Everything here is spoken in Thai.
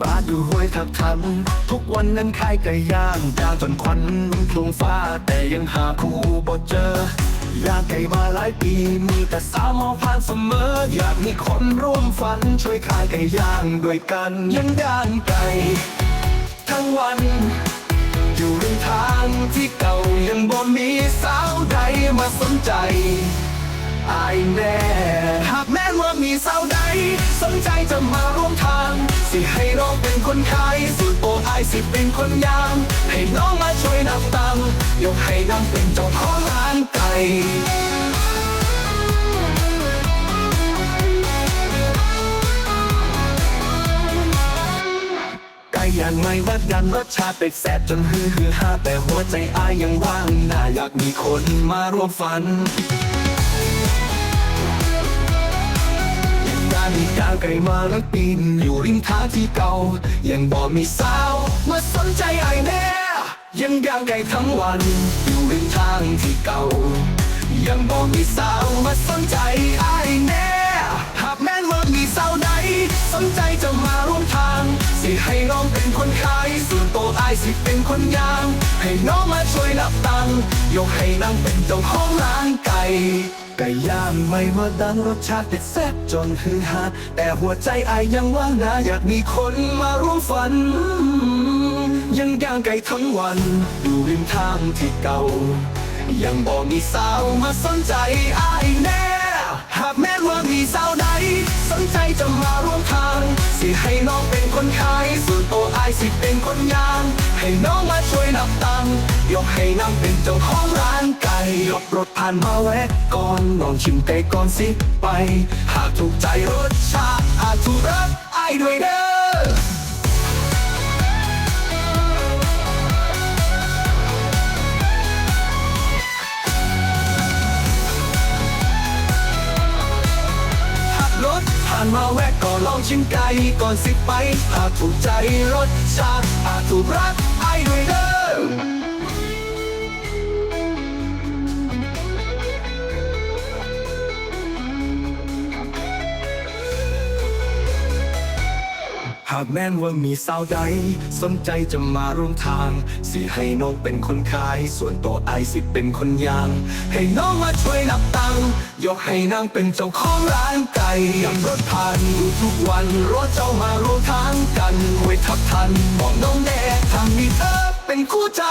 บาทอยู่ห้วยทับทัน ทุกวันนั้นขายไก่ย่างย่างจนควันคลุงฟ้า แต่ยังหาคู่บ่เจอยากไก่มาหลายปีมีแต่สาวมองผ่านเสมอ อยากมีคนร่วมฝัน ช่วยขายไก่ย่างด้วยกันยังย่างไก่ทั้งวัน อยู่ริมทางที่เก่ายังบ่มีสาวใดมาสนใจอายแน่หากแม้ว่ามีสาวใด สนใจจะมาร่วมทาง สิให้ คนขายสูตรโปรอสิเป็นคนยามให้น้องมาช่วยนับตังยกให้น้องเป็นเจ้าของร้านไก่ไก่ย่างไม่วัดกันรสชาติเป็ดแซ่บจนฮือฮือฮาแต่หัวใจอายยังว่างน่าอยากมีคนมาร่วมฝัน มีกางไก่มาแล้วปีนอยู่ริมทางที่เก่า ยังบ่มีสาว มาสนใจไอ้แน่ยังยางไก่ทั้งวัน อยู่ริมทางที่เก่า ยังบ่มีสาวมาสนใจไอ้แน่หากแม้นว่ามีสาวใดสนใจจะมาร่วมทาง สิให้น้องเป็นคนขายส่วนโตวอสิเป็นคนยาง ให้น้องมาช่วยนับตังค์ยกให้นางเป็นเจ้าของร้านไก่ ไก่ย่างไม่ว่าดังรสชาติเด็ดแซ่บจนฮือฮาแต่หัวใจอายยังว่างนะอยากมีคนมาร่วมฝัน ยังย่างไก่ทั้งวันอยู่ริมทางที่เก่า ยังบอกมีสาวมาสนใจอายแน่ หากแม้ว่ามีสาวใด สนใจจะมาร่วมทาง สิให้น้องเป็นคนขายส่วนโตวอายสิเป็นคนย่าง ให้น้องมาช่วยนับตังค์ ยกให้นางเป็นเจ้าของร้านไก่ยกรถผ่านมาแวะก่อนลองชิมไก่ก่อนสิไป หากถูกใจรสชาติอาจถูกรักอายด้วยเด้อขับรถผ่านมาแวะก็ลองชิมไก่ก่อนสิไปหากถูกใจรสชาติอาจถูกรักไอ้ด้วยเด้อ หากแม้นว่ามีสาวใด สนใจจะมาร่วมทาง สิให้น้องเป็นคนขาย ส่วนตัวไอสิเป็นคนยาง ให้น้องมาช่วยนับตังค์ยกให้นางเป็นเจ้าของร้านไก่ยังรถผ่านอยู่ทุกวัน รถเจ้ามาร่วมทางกันไว้ทับทันบอกน้องแน่ทางนี้เธอเป็นคู่ใจ